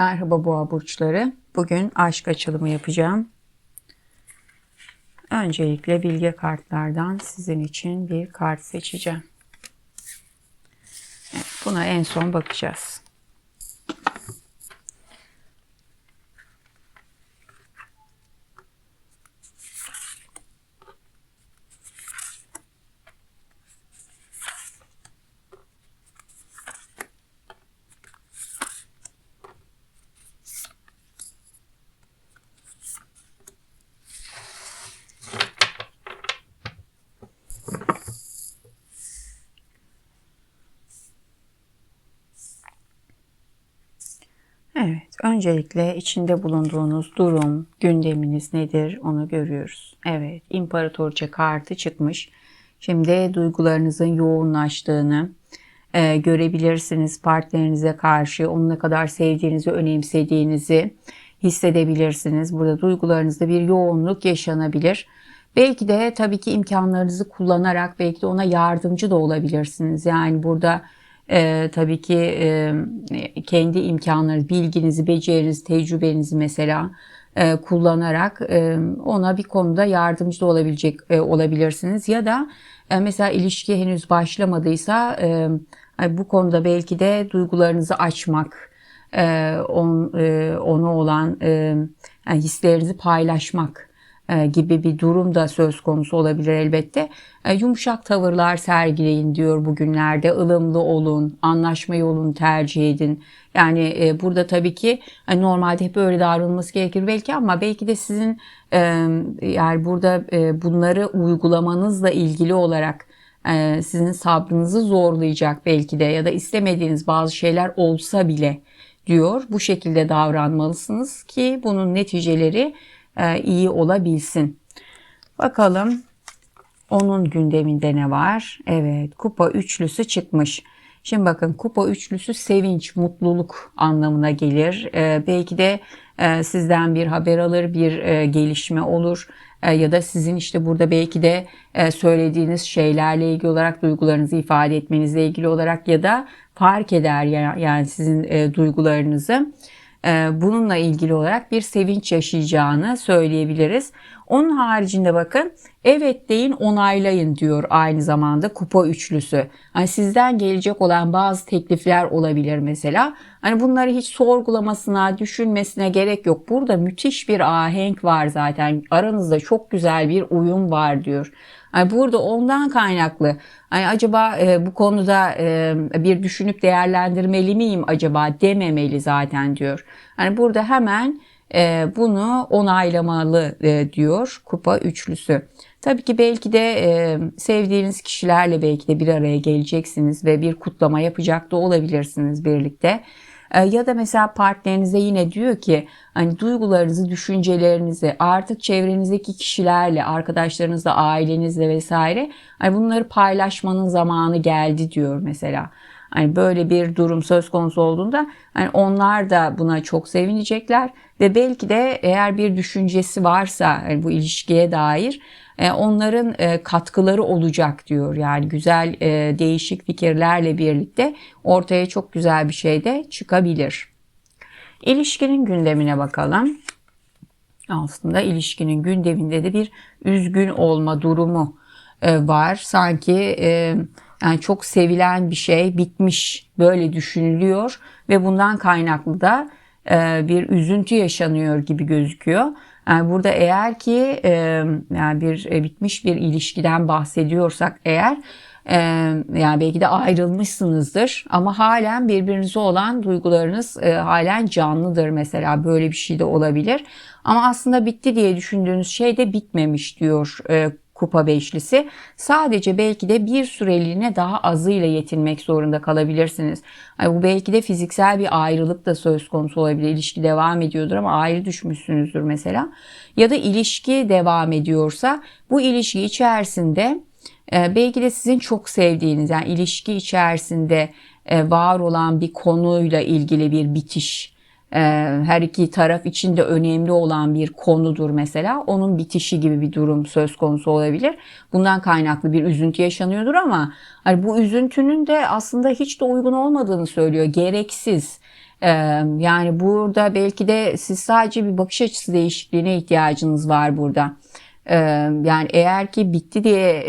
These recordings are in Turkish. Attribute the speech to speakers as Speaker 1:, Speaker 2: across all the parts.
Speaker 1: Merhaba boğa burçları. Bugün aşk açılımı yapacağım. Öncelikle bilge kartlardan sizin için bir kart seçeceğim. Evet, buna en son bakacağız. Evet, öncelikle içinde bulunduğunuz durum, gündeminiz nedir onu görüyoruz. Evet, imparatorça kartı çıkmış. Şimdi duygularınızın yoğunlaştığını e, görebilirsiniz. Partnerinize karşı onu ne kadar sevdiğinizi, önemsediğinizi hissedebilirsiniz. Burada duygularınızda bir yoğunluk yaşanabilir. Belki de tabii ki imkanlarınızı kullanarak belki de ona yardımcı da olabilirsiniz. Yani burada e, tabii ki e, kendi imkanları, bilginizi, becerinizi, tecrübenizi mesela e, kullanarak e, ona bir konuda yardımcı olabilecek e, olabilirsiniz. Ya da e, mesela ilişki henüz başlamadıysa e, bu konuda belki de duygularınızı açmak, e, on, e, ona olan e, yani hislerinizi paylaşmak gibi bir durum da söz konusu olabilir elbette. E, yumuşak tavırlar sergileyin diyor bugünlerde. ılımlı olun, anlaşma yolunu tercih edin. Yani e, burada tabii ki normalde hep öyle davranılması gerekir belki ama belki de sizin yani burada bunları uygulamanızla ilgili olarak sizin sabrınızı zorlayacak belki de ya da istemediğiniz bazı şeyler olsa bile diyor. Bu şekilde davranmalısınız ki bunun neticeleri e, iyi olabilsin. Bakalım onun gündeminde ne var? Evet kupa üçlüsü çıkmış. Şimdi bakın kupa üçlüsü sevinç, mutluluk anlamına gelir. Ee, belki de e, sizden bir haber alır, bir e, gelişme olur. E, ya da sizin işte burada belki de e, söylediğiniz şeylerle ilgili olarak duygularınızı ifade etmenizle ilgili olarak ya da fark eder yani sizin e, duygularınızı. E, bununla ilgili olarak bir sevinç yaşayacağını söyleyebiliriz. Onun haricinde bakın evet deyin onaylayın diyor aynı zamanda kupa üçlüsü. Hani sizden gelecek olan bazı teklifler olabilir mesela. Hani bunları hiç sorgulamasına, düşünmesine gerek yok. Burada müthiş bir ahenk var zaten. Aranızda çok güzel bir uyum var diyor. Yani burada ondan kaynaklı. Hani acaba e, bu konuda e, bir düşünüp değerlendirmeli miyim acaba dememeli zaten diyor. Hani burada hemen e, bunu onaylamalı e, diyor kupa üçlüsü. Tabii ki belki de e, sevdiğiniz kişilerle belki de bir araya geleceksiniz ve bir kutlama yapacak da olabilirsiniz birlikte. E, ya da mesela partnerinize yine diyor ki hani duygularınızı, düşüncelerinizi artık çevrenizdeki kişilerle, arkadaşlarınızla, ailenizle vesaire hani bunları paylaşmanın zamanı geldi diyor mesela. Hani böyle bir durum söz konusu olduğunda hani onlar da buna çok sevinecekler ve belki de eğer bir düşüncesi varsa yani bu ilişkiye dair onların e, katkıları olacak diyor. Yani güzel e, değişik fikirlerle birlikte ortaya çok güzel bir şey de çıkabilir. İlişkinin gündemine bakalım. Aslında ilişkinin gündeminde de bir üzgün olma durumu var. Sanki yani çok sevilen bir şey bitmiş böyle düşünülüyor ve bundan kaynaklı da bir üzüntü yaşanıyor gibi gözüküyor. Yani burada eğer ki e, yani bir e, bitmiş bir ilişkiden bahsediyorsak eğer e, yani belki de ayrılmışsınızdır ama halen birbirinize olan duygularınız e, halen canlıdır mesela böyle bir şey de olabilir. Ama aslında bitti diye düşündüğünüz şey de bitmemiş diyor e, kupa beşlisi. Sadece belki de bir süreliğine daha azıyla yetinmek zorunda kalabilirsiniz. Yani bu belki de fiziksel bir ayrılık da söz konusu olabilir. İlişki devam ediyordur ama ayrı düşmüşsünüzdür mesela. Ya da ilişki devam ediyorsa bu ilişki içerisinde e, belki de sizin çok sevdiğiniz yani ilişki içerisinde e, var olan bir konuyla ilgili bir bitiş her iki taraf için de önemli olan bir konudur mesela. Onun bitişi gibi bir durum söz konusu olabilir. Bundan kaynaklı bir üzüntü yaşanıyordur ama hani bu üzüntünün de aslında hiç de uygun olmadığını söylüyor. Gereksiz. Ee, yani burada belki de siz sadece bir bakış açısı değişikliğine ihtiyacınız var burada. Yani eğer ki bitti diye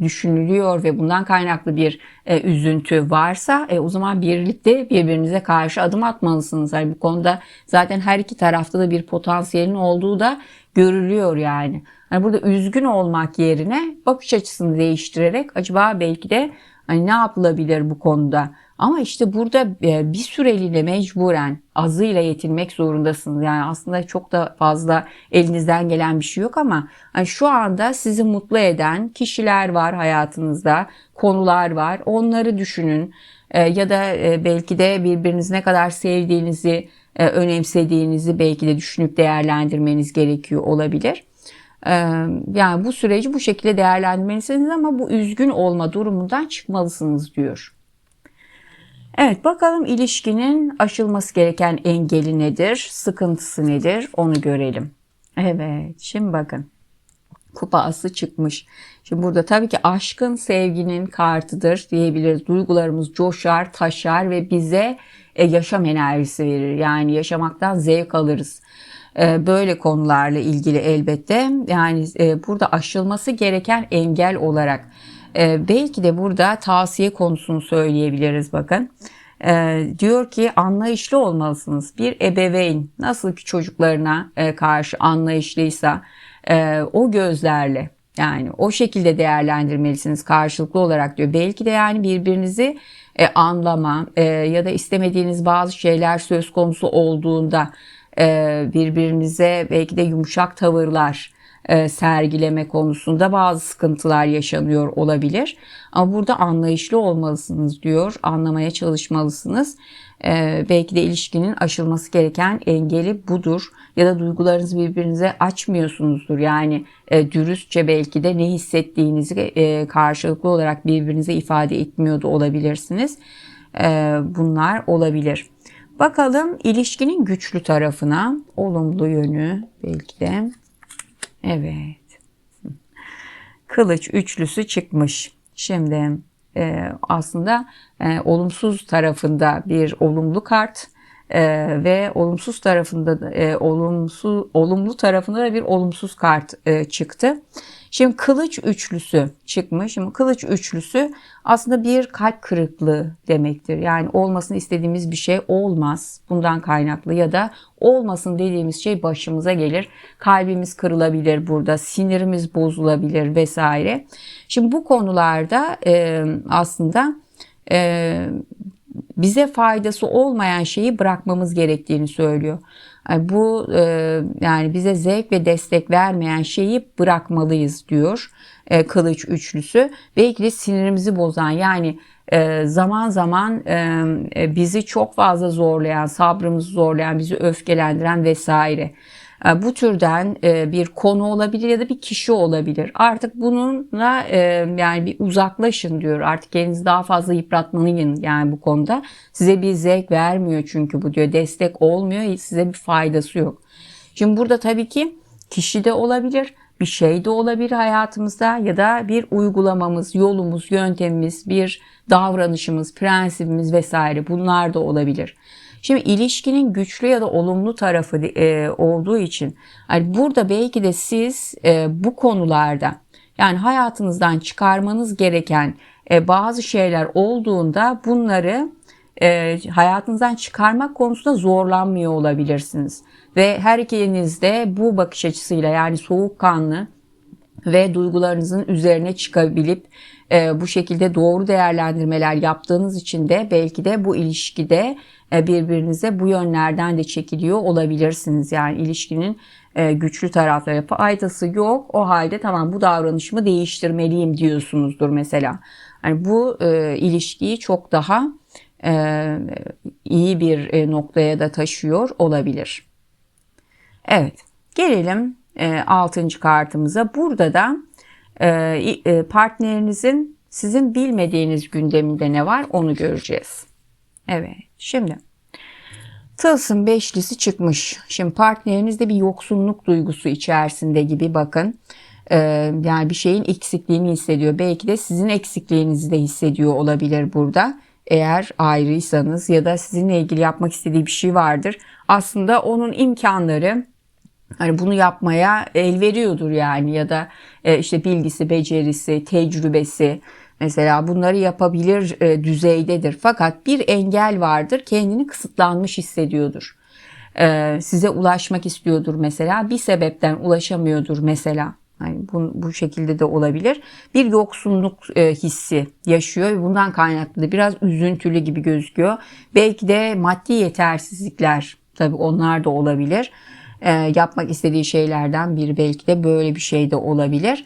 Speaker 1: düşünülüyor ve bundan kaynaklı bir e, üzüntü varsa e, o zaman birlikte birbirinize karşı adım atmalısınız. Yani bu konuda zaten her iki tarafta da bir potansiyelin olduğu da görülüyor yani. yani burada üzgün olmak yerine bakış açısını değiştirerek acaba belki de hani ne yapılabilir bu konuda? Ama işte burada e, bir süreliğine mecburen azıyla yetinmek zorundasınız. Yani aslında çok da fazla elinizden gelen bir şey yok ama hani şu anda sizi mutlu eden kişiler var hayatınızda, konular var. Onları düşünün E, ya da e, belki de birbirinizi ne kadar sevdiğinizi, önemsediğinizi belki de düşünüp değerlendirmeniz gerekiyor olabilir. Yani bu süreci bu şekilde değerlendirmelisiniz ama bu üzgün olma durumundan çıkmalısınız diyor. Evet bakalım ilişkinin aşılması gereken engeli nedir, sıkıntısı nedir onu görelim. Evet şimdi bakın kupa ası çıkmış. Şimdi burada tabii ki aşkın sevginin kartıdır diyebiliriz. Duygularımız coşar, taşar ve bize e, yaşam enerjisi verir. Yani yaşamaktan zevk alırız. E, böyle konularla ilgili elbette yani e, burada aşılması gereken engel olarak belki de burada tavsiye konusunu söyleyebiliriz bakın. diyor ki anlayışlı olmalısınız. Bir ebeveyn nasıl ki çocuklarına karşı anlayışlıysa o gözlerle yani o şekilde değerlendirmelisiniz karşılıklı olarak diyor. Belki de yani birbirinizi e, anlama e, ya da istemediğiniz bazı şeyler söz konusu olduğunda e, birbirinize belki de yumuşak tavırlar e, sergileme konusunda bazı sıkıntılar yaşanıyor olabilir. Ama burada anlayışlı olmalısınız diyor. Anlamaya çalışmalısınız. E, belki de ilişkinin aşılması gereken engeli budur. Ya da duygularınızı birbirinize açmıyorsunuzdur. Yani e, dürüstçe belki de ne hissettiğinizi karşılıklı olarak birbirinize ifade etmiyordu olabilirsiniz. bunlar olabilir. Bakalım ilişkinin güçlü tarafına, olumlu yönü belki de. Evet. Kılıç üçlüsü çıkmış. Şimdi e, aslında e, olumsuz tarafında bir olumlu kart e, ve olumsuz tarafında e, olumsuz olumlu tarafında da bir olumsuz kart e, çıktı. Şimdi kılıç üçlüsü çıkmış. Şimdi kılıç üçlüsü aslında bir kalp kırıklığı demektir. Yani olmasını istediğimiz bir şey olmaz. Bundan kaynaklı ya da olmasın dediğimiz şey başımıza gelir. Kalbimiz kırılabilir burada, sinirimiz bozulabilir vesaire. Şimdi bu konularda e, aslında e, bize faydası olmayan şeyi bırakmamız gerektiğini söylüyor. Bu e, yani bize zevk ve destek vermeyen şeyi bırakmalıyız diyor e, kılıç üçlüsü. Belki de sinirimizi bozan yani e, zaman zaman bizi çok fazla zorlayan, sabrımızı zorlayan, bizi öfkelendiren vesaire. E, bu türden e, bir konu olabilir ya da bir kişi olabilir. Artık bununla e, yani bir uzaklaşın diyor. Artık kendinizi daha fazla yıpratmayın yani bu konuda. Size bir zevk vermiyor çünkü bu diyor. Destek olmuyor, size bir faydası yok. Şimdi burada tabii ki kişi de olabilir, bir şey de olabilir hayatımızda ya da bir uygulamamız, yolumuz, yöntemimiz, bir davranışımız, prensibimiz vesaire bunlar da olabilir. Şimdi ilişkinin güçlü ya da olumlu tarafı e, olduğu için yani burada belki de siz e, bu konularda yani hayatınızdan çıkarmanız gereken e, bazı şeyler olduğunda bunları e, hayatınızdan çıkarmak konusunda zorlanmıyor olabilirsiniz. Ve her ikiniz de bu bakış açısıyla yani soğukkanlı ve duygularınızın üzerine çıkabilip e, bu şekilde doğru değerlendirmeler yaptığınız için de belki de bu ilişkide e, birbirinize bu yönlerden de çekiliyor olabilirsiniz. Yani ilişkinin e, güçlü tarafları faydası yok. O halde tamam bu davranışımı değiştirmeliyim diyorsunuzdur mesela. Yani bu e, ilişkiyi çok daha e, iyi bir e, noktaya da taşıyor olabilir. Evet gelelim e, 6. kartımıza. Burada da partnerinizin sizin bilmediğiniz gündeminde ne var onu göreceğiz. Evet şimdi tılsım beşlisi çıkmış. Şimdi partnerinizde bir yoksunluk duygusu içerisinde gibi bakın. Ee, yani bir şeyin eksikliğini hissediyor. Belki de sizin eksikliğinizi de hissediyor olabilir burada. Eğer ayrıysanız ya da sizinle ilgili yapmak istediği bir şey vardır. Aslında onun imkanları hani bunu yapmaya el veriyordur yani ya da e, işte bilgisi, becerisi, tecrübesi mesela bunları yapabilir e, düzeydedir. Fakat bir engel vardır, kendini kısıtlanmış hissediyordur. E, size ulaşmak istiyordur mesela, bir sebepten ulaşamıyordur mesela. Yani bu, bu şekilde de olabilir. Bir yoksunluk e, hissi yaşıyor ve bundan kaynaklı da biraz üzüntülü gibi gözüküyor. Belki de maddi yetersizlikler tabii onlar da olabilir. E, yapmak istediği şeylerden biri belki de böyle bir şey de olabilir.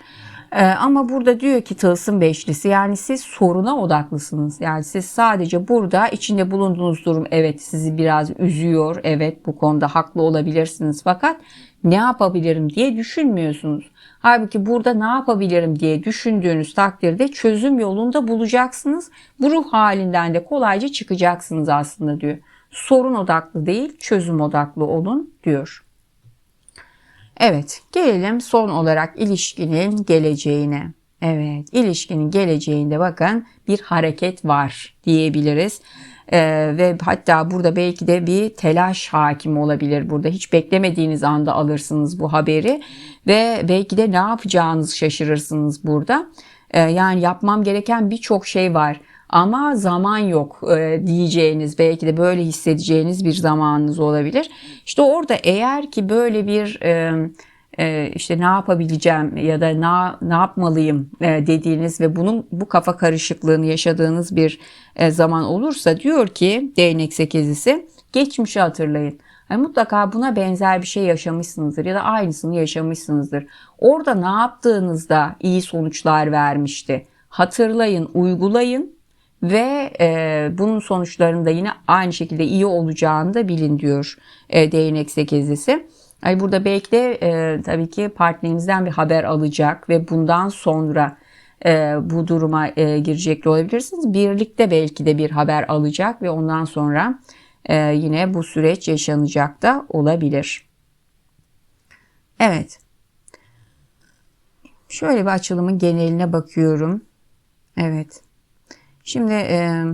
Speaker 1: E, ama burada diyor ki tılsım beşlisi yani siz soruna odaklısınız. Yani siz sadece burada içinde bulunduğunuz durum evet sizi biraz üzüyor. Evet bu konuda haklı olabilirsiniz fakat ne yapabilirim diye düşünmüyorsunuz. Halbuki burada ne yapabilirim diye düşündüğünüz takdirde çözüm yolunda bulacaksınız. Bu ruh halinden de kolayca çıkacaksınız aslında diyor. Sorun odaklı değil, çözüm odaklı olun diyor. Evet, gelelim son olarak ilişkinin geleceğine. Evet, ilişkinin geleceğinde bakın bir hareket var diyebiliriz. Ee, ve hatta burada belki de bir telaş hakim olabilir burada. Hiç beklemediğiniz anda alırsınız bu haberi ve belki de ne yapacağınızı şaşırırsınız burada. Ee, yani yapmam gereken birçok şey var ama zaman yok e, diyeceğiniz belki de böyle hissedeceğiniz bir zamanınız olabilir. İşte orada eğer ki böyle bir e, e, işte ne yapabileceğim ya da ne, ne yapmalıyım dediğiniz ve bunun bu kafa karışıklığını yaşadığınız bir zaman olursa diyor ki değnek sekizisi geçmişi hatırlayın. Yani mutlaka buna benzer bir şey yaşamışsınızdır ya da aynısını yaşamışsınızdır. Orada ne yaptığınızda iyi sonuçlar vermişti. Hatırlayın, uygulayın ve e, bunun sonuçlarında yine aynı şekilde iyi olacağını da bilin diyor e, değnek sekizlisi. Ay burada belki de e, tabii ki partnerinizden bir haber alacak ve bundan sonra e, bu duruma e, girecek olabilirsiniz. Birlikte belki de bir haber alacak ve ondan sonra e, yine bu süreç yaşanacak da olabilir. Evet. Şöyle bir açılımın geneline bakıyorum. Evet. Şimdi e,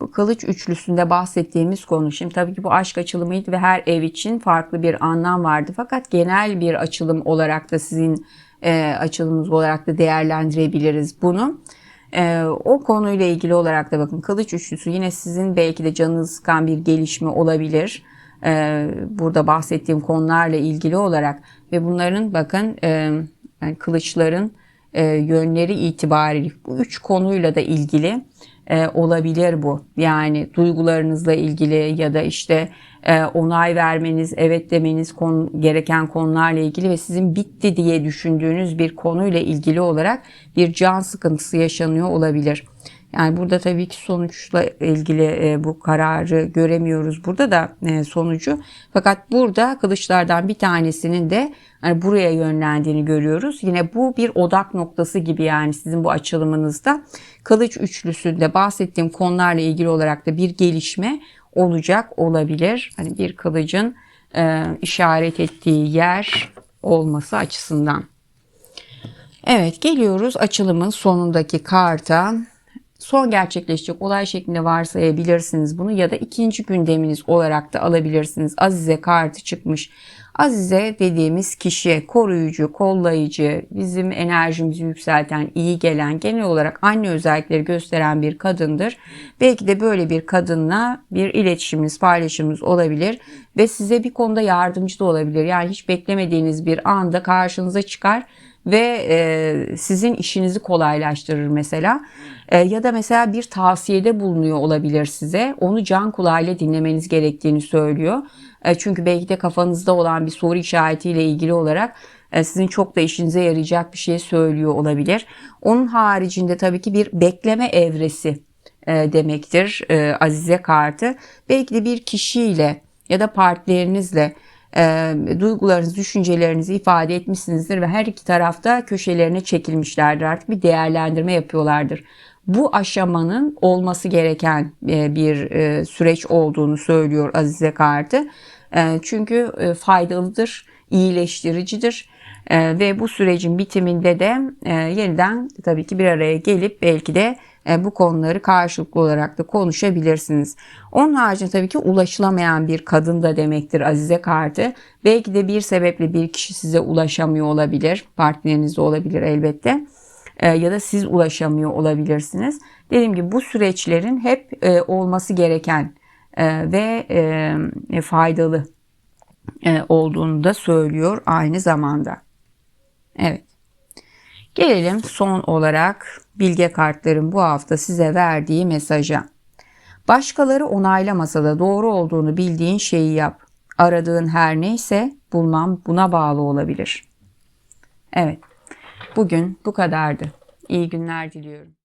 Speaker 1: bu kılıç üçlüsünde bahsettiğimiz konu şimdi tabii ki bu aşk açılımıydı ve her ev için farklı bir anlam vardı. Fakat genel bir açılım olarak da sizin e, açılımınız olarak da değerlendirebiliriz bunu. E, o konuyla ilgili olarak da bakın kılıç üçlüsü yine sizin belki de canınız sıkan bir gelişme olabilir. E, burada bahsettiğim konularla ilgili olarak ve bunların bakın e, yani kılıçların e, yönleri itibariyle bu üç konuyla da ilgili e, olabilir bu. Yani duygularınızla ilgili ya da işte e, onay vermeniz, evet demeniz konu, gereken konularla ilgili ve sizin bitti diye düşündüğünüz bir konuyla ilgili olarak bir can sıkıntısı yaşanıyor olabilir. Yani burada tabii ki sonuçla ilgili e, bu kararı göremiyoruz burada da e, sonucu. Fakat burada kılıçlardan bir tanesinin de hani buraya yönlendiğini görüyoruz. Yine bu bir odak noktası gibi yani sizin bu açılımınızda kılıç üçlüsünde bahsettiğim konularla ilgili olarak da bir gelişme olacak olabilir. Hani bir kılıcın e, işaret ettiği yer olması açısından. Evet geliyoruz açılımın sonundaki karta son gerçekleşecek olay şeklinde varsayabilirsiniz bunu ya da ikinci gündeminiz olarak da alabilirsiniz. Azize kartı çıkmış. Azize dediğimiz kişi koruyucu, kollayıcı, bizim enerjimizi yükselten, iyi gelen, genel olarak anne özellikleri gösteren bir kadındır. Belki de böyle bir kadınla bir iletişiminiz, paylaşımınız olabilir ve size bir konuda yardımcı da olabilir. Yani hiç beklemediğiniz bir anda karşınıza çıkar ve e, sizin işinizi kolaylaştırır mesela. E, ya da mesela bir tavsiyede bulunuyor olabilir size. Onu can kulağıyla dinlemeniz gerektiğini söylüyor. E, çünkü belki de kafanızda olan bir soru işaretiyle ilgili olarak e, sizin çok da işinize yarayacak bir şey söylüyor olabilir. Onun haricinde tabii ki bir bekleme evresi e, demektir e, Azize kartı. Belki de bir kişiyle ya da partnerinizle e, duygularınızı, düşüncelerinizi ifade etmişsinizdir ve her iki tarafta köşelerine çekilmişlerdir. Artık bir değerlendirme yapıyorlardır. Bu aşamanın olması gereken e, bir e, süreç olduğunu söylüyor Azize kartı. E, çünkü e, faydalıdır, iyileştiricidir E, ve bu sürecin bitiminde de e, yeniden tabii ki bir araya gelip belki de e, bu konuları karşılıklı olarak da konuşabilirsiniz. Onun haricinde tabii ki ulaşılamayan bir kadın da demektir Azize kartı. Belki de bir sebeple bir kişi size ulaşamıyor olabilir. Partneriniz de olabilir elbette. E, ya da siz ulaşamıyor olabilirsiniz. Dediğim gibi bu süreçlerin hep olması gereken ve faydalı olduğunu da söylüyor aynı zamanda. Evet. Gelelim son olarak bilge kartların bu hafta size verdiği mesaja. Başkaları onaylamasa da doğru olduğunu bildiğin şeyi yap. Aradığın her neyse bulmam buna bağlı olabilir. Evet. Bugün bu kadardı. İyi günler diliyorum.